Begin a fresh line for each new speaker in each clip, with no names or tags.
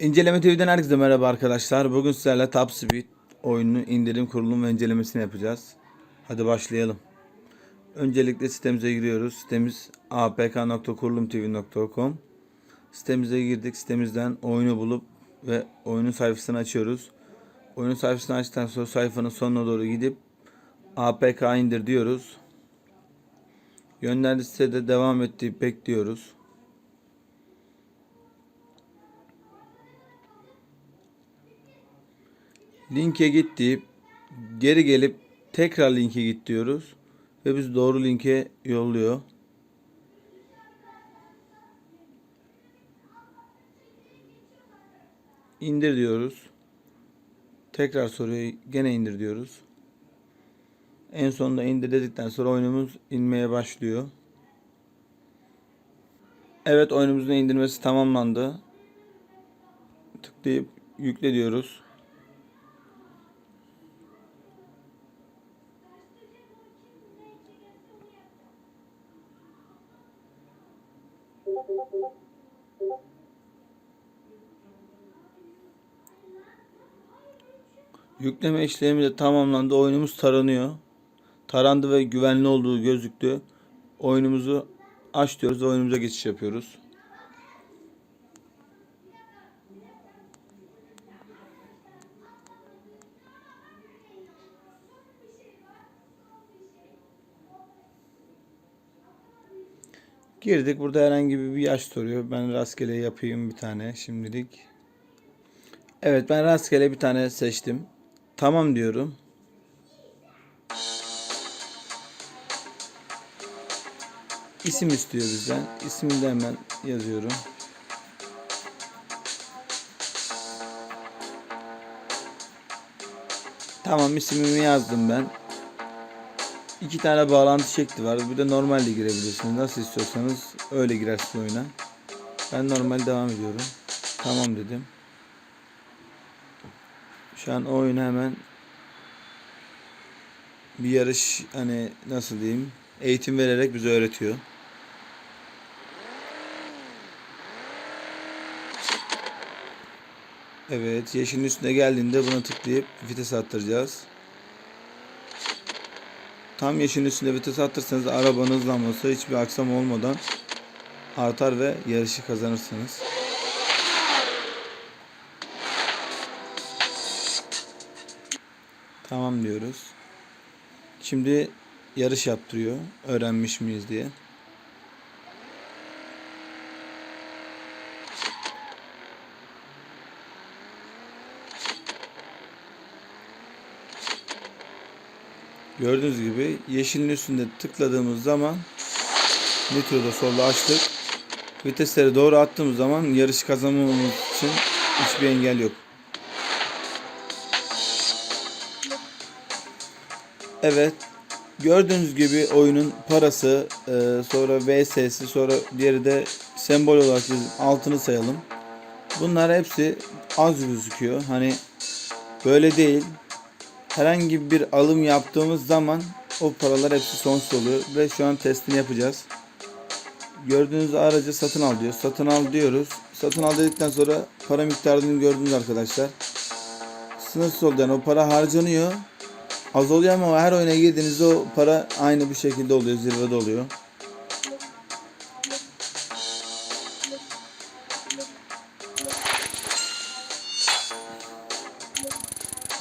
İnceleme TV'den herkese merhaba arkadaşlar. Bugün sizlerle Top Speed oyununu indirim, kurulum ve incelemesini yapacağız. Hadi başlayalım. Öncelikle sitemize giriyoruz. Sitemiz apk.kurulumtv.com Sitemize girdik. Sitemizden oyunu bulup ve oyunun sayfasını açıyoruz. Oyunun sayfasını açtıktan sonra sayfanın sonuna doğru gidip apk indir diyoruz. Gönderdi sitede devam ettiği bekliyoruz. Linke git deyip geri gelip tekrar linke git diyoruz ve biz doğru linke yolluyor. İndir diyoruz. Tekrar soruyor gene indir diyoruz. En sonunda indir dedikten sonra oyunumuz inmeye başlıyor. Evet oyunumuzun indirmesi tamamlandı. Tıklayıp yükle diyoruz. Yükleme işlemi de tamamlandı. Oyunumuz taranıyor. Tarandı ve güvenli olduğu gözüktü. Oyunumuzu aç diyoruz ve oyunumuza geçiş yapıyoruz. Girdik. Burada herhangi bir yaş soruyor. Ben rastgele yapayım bir tane şimdilik. Evet ben rastgele bir tane seçtim. Tamam diyorum. İsim istiyor bizden. İsmini de hemen yazıyorum. Tamam ismimi yazdım ben. İki tane bağlantı şekli var. Bir de normalde girebilirsiniz. Nasıl istiyorsanız öyle girersiniz oyuna. Ben normal devam ediyorum. Tamam dedim. Şu an oyunu hemen bir yarış hani nasıl diyeyim eğitim vererek bize öğretiyor. Evet yeşilin üstüne geldiğinde buna tıklayıp vites arttıracağız. Tam yeşilin üstünde vites arttırırsanız arabanın hızlanması hiçbir aksam olmadan artar ve yarışı kazanırsınız. Tamam diyoruz. Şimdi yarış yaptırıyor. Öğrenmiş miyiz diye. Gördüğünüz gibi yeşilin üstünde tıkladığımız zaman nitroda solda açtık. Vitesleri doğru attığımız zaman yarışı kazanmamız için hiçbir engel yok. Evet. Gördüğünüz gibi oyunun parası, e, sonra VS'si, sonra diğeri de sembol olarak biz altını sayalım. Bunlar hepsi az gözüküyor. Hani böyle değil. Herhangi bir alım yaptığımız zaman o paralar hepsi sonsuz oluyor ve şu an testini yapacağız. Gördüğünüz aracı satın al diyor. Satın al diyoruz. Satın al dedikten sonra para miktarını gördünüz arkadaşlar. Sınırsız oldu yani o para harcanıyor. Az oluyor ama her oyuna girdiğinizde o para aynı bir şekilde oluyor. Zirvede oluyor.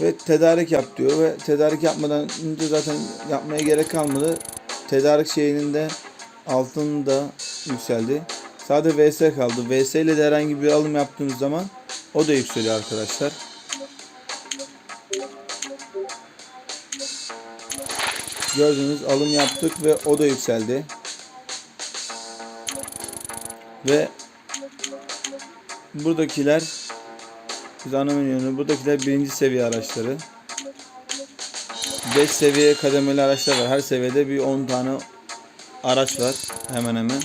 Ve tedarik yap diyor ve tedarik yapmadan önce zaten yapmaya gerek kalmadı. Tedarik şeyinin de altını da yükseldi. Sadece VS kaldı. VS ile de herhangi bir alım yaptığınız zaman o da yükseliyor arkadaşlar. Gördüğünüz alım yaptık ve o da yükseldi. Ve buradakiler biz ana menünün buradakiler birinci seviye araçları. 5 seviye kademeli araçlar var. Her seviyede bir 10 tane araç var hemen hemen.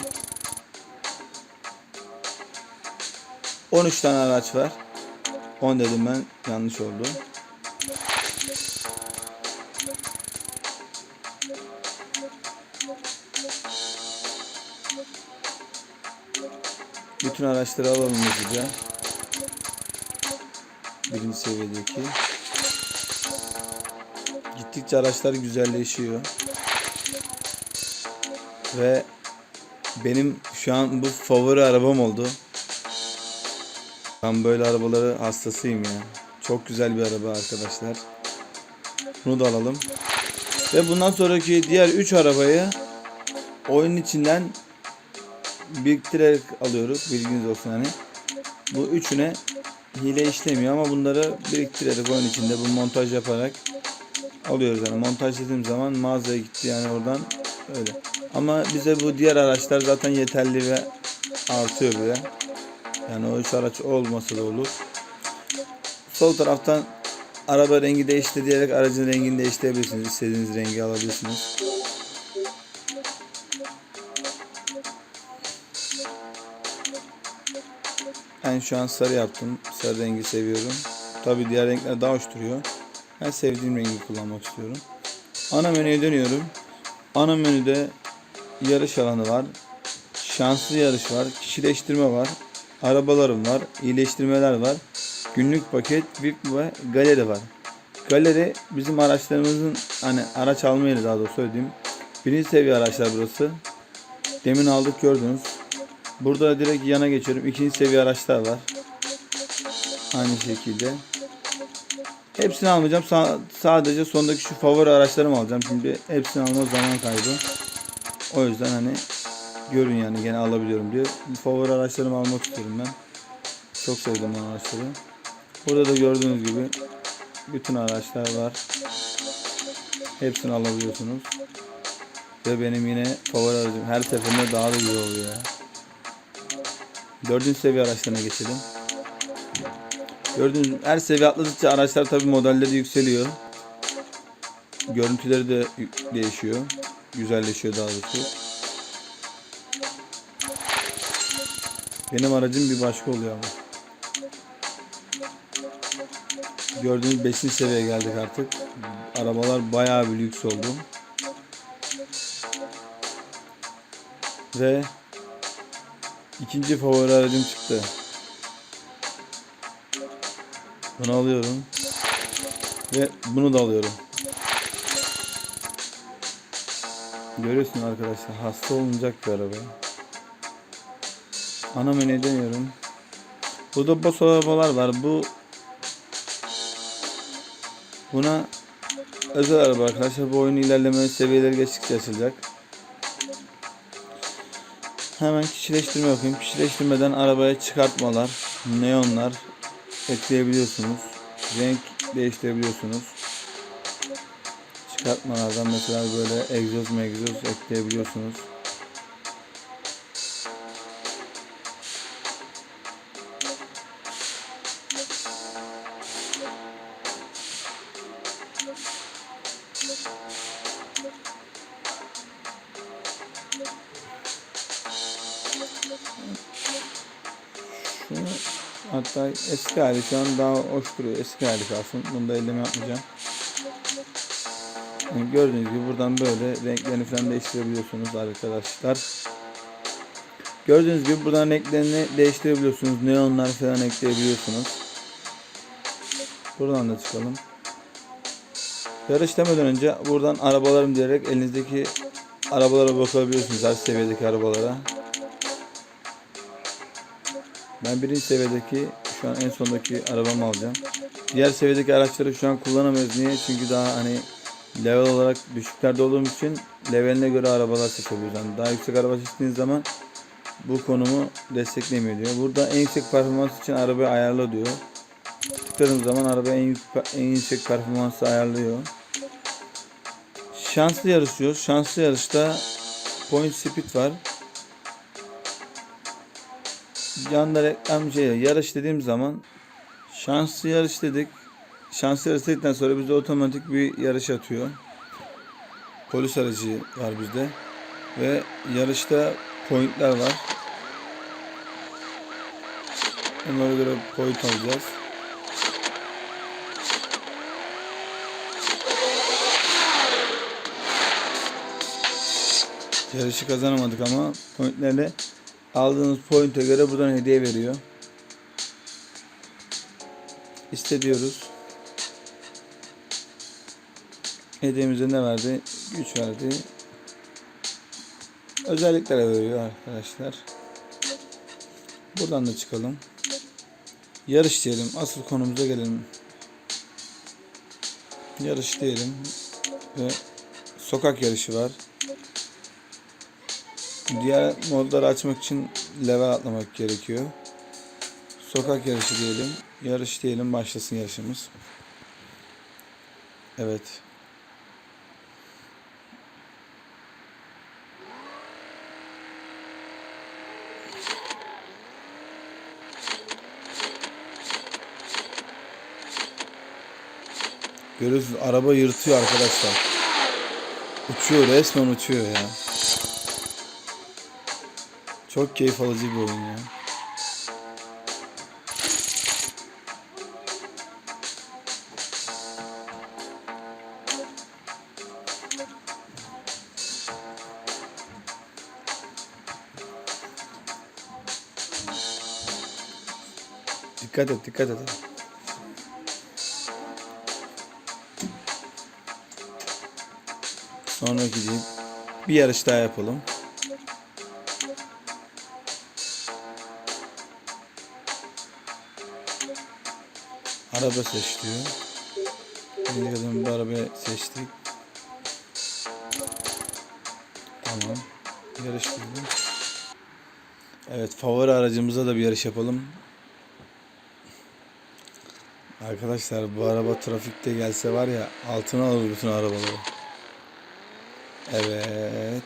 13 tane araç var. 10 dedim ben yanlış oldu. Bütün araçları alalım hızlıca. Birinci seviyedeki. Gittikçe araçlar güzelleşiyor. Ve benim şu an bu favori arabam oldu. Ben böyle arabaları hastasıyım ya. Çok güzel bir araba arkadaşlar. Bunu da alalım. Ve bundan sonraki diğer 3 arabayı oyun içinden biriktirerek alıyoruz. Bilginiz olsun hani. Bu üçüne hile işlemiyor ama bunları biriktirerek oyun içinde bu montaj yaparak alıyoruz yani montaj dediğim zaman mağazaya gitti yani oradan öyle. Ama bize bu diğer araçlar zaten yeterli ve artıyor bile. Yani o üç araç olmasa da olur. Sol taraftan araba rengi değişti diyerek aracın rengini değiştirebilirsiniz. İstediğiniz rengi alabilirsiniz. Ben şu an sarı yaptım. Sarı rengi seviyorum. Tabi diğer renkler daha hoş duruyor. Ben sevdiğim rengi kullanmak istiyorum. Ana menüye dönüyorum. Ana menüde yarış alanı var. Şanslı yarış var. Kişileştirme var. Arabalarım var. iyileştirmeler var. Günlük paket, VIP ve galeri var. Galeri bizim araçlarımızın hani araç alma yeri daha doğrusu söyleyeyim. Birinci seviye araçlar burası. Demin aldık gördünüz. Burada direkt yana geçiyorum. İkinci seviye araçlar var. Aynı şekilde. Hepsini almayacağım. Sa- sadece sondaki şu favori araçlarımı alacağım. Şimdi hepsini alma zaman kaybı. O yüzden hani görün yani gene alabiliyorum diye. Favori araçlarımı almak istiyorum ben. Çok sevdim araçları. Burada da gördüğünüz gibi bütün araçlar var. Hepsini alabiliyorsunuz. Ve benim yine favori aracım. Her seferinde daha da güzel oluyor ya. Dördüncü seviye araçlarına geçelim. Gördüğünüz her seviye atladıkça araçlar tabi modelleri yükseliyor. Görüntüleri de değişiyor. Güzelleşiyor daha doğrusu. Benim aracım bir başka oluyor ama. Gördüğünüz 5. seviyeye geldik artık. Arabalar bayağı bir lüks oldu. Ve ikinci favori aracım çıktı. Bunu alıyorum. Ve bunu da alıyorum. Görüyorsun arkadaşlar hasta olunacak bir araba. Ana menüye dönüyorum. Burada boss arabalar var. Bu buna özel araba arkadaşlar. Bu oyun ilerleme seviyeleri geçtikçe açılacak. Hemen kişileştirme yapayım. Kişileştirmeden arabaya çıkartmalar, neonlar ekleyebiliyorsunuz. Renk değiştirebiliyorsunuz. Çıkartmalardan mesela böyle egzoz megzoz ekleyebiliyorsunuz. Hatta eski hali şu an daha hoş duruyor. Eski hali kalsın. Bunu da elleme yapmayacağım. Yani gördüğünüz gibi buradan böyle renklerini falan değiştirebiliyorsunuz arkadaşlar. Gördüğünüz gibi buradan renklerini değiştirebiliyorsunuz. Neonlar falan ekleyebiliyorsunuz. Buradan da çıkalım. Yarış demeden önce buradan arabalarım diyerek elinizdeki arabalara bakabiliyorsunuz. Her seviyedeki arabalara. Ben birinci seviyedeki şu an en sondaki arabamı alacağım. Diğer seviyedeki araçları şu an kullanamıyoruz. Niye? Çünkü daha hani level olarak düşüklerde olduğum için leveline göre arabalar seçebiliyoruz. Yani daha yüksek araba seçtiğiniz zaman bu konumu desteklemiyor diyor. Burada en yüksek performans için arabayı ayarla diyor. Tıkladığım zaman araba en, en yüksek performansı ayarlıyor. Şanslı yarışıyoruz. Şanslı yarışta point speed var. Yanda reklam şey yarış dediğim zaman şanslı yarış dedik. Şanslı yarış dedikten sonra bize otomatik bir yarış atıyor. Polis aracı var bizde. Ve yarışta pointler var. Onlara göre point alacağız. Yarışı kazanamadık ama pointlerle aldığınız pointe göre buradan hediye veriyor. İstediyoruz. Hediyemize ne verdi? Güç verdi. Özelliklere veriyor arkadaşlar. Buradan da çıkalım. Yarış diyelim. Asıl konumuza gelelim. Yarış diyelim. Ve sokak yarışı var. Diğer modları açmak için level atlamak gerekiyor. Sokak yarışı diyelim. Yarış diyelim başlasın yarışımız. Evet. Görüyorsunuz araba yırtıyor arkadaşlar. Uçuyor resmen uçuyor ya. Çok keyif alıcı bir oyun ya. Dikkat et, dikkat et. Sonraki değil. Bir yarış daha yapalım. Araba seç diyor. Şimdi kadın bir araba seçtik. Tamam. Yarış diyelim. Evet favori aracımıza da bir yarış yapalım. Arkadaşlar bu araba trafikte gelse var ya altına alır bütün arabaları. Evet.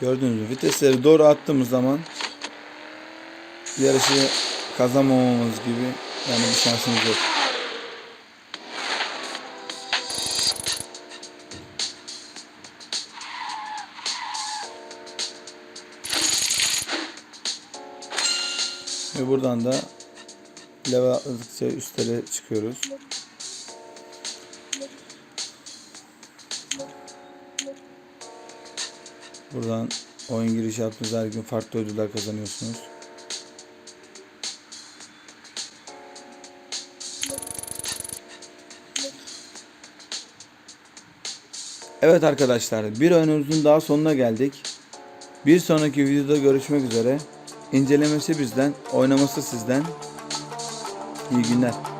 Gördüğünüz gibi vitesleri doğru attığımız zaman yarışı kazanmamamız gibi yani bir şansımız yok. Ve buradan da level atladıkça üstlere çıkıyoruz. Buradan oyun girişi yaptığınız her gün farklı ödüller kazanıyorsunuz. Evet arkadaşlar bir oyunumuzun daha sonuna geldik. Bir sonraki videoda görüşmek üzere. İncelemesi bizden, oynaması sizden. İyi günler.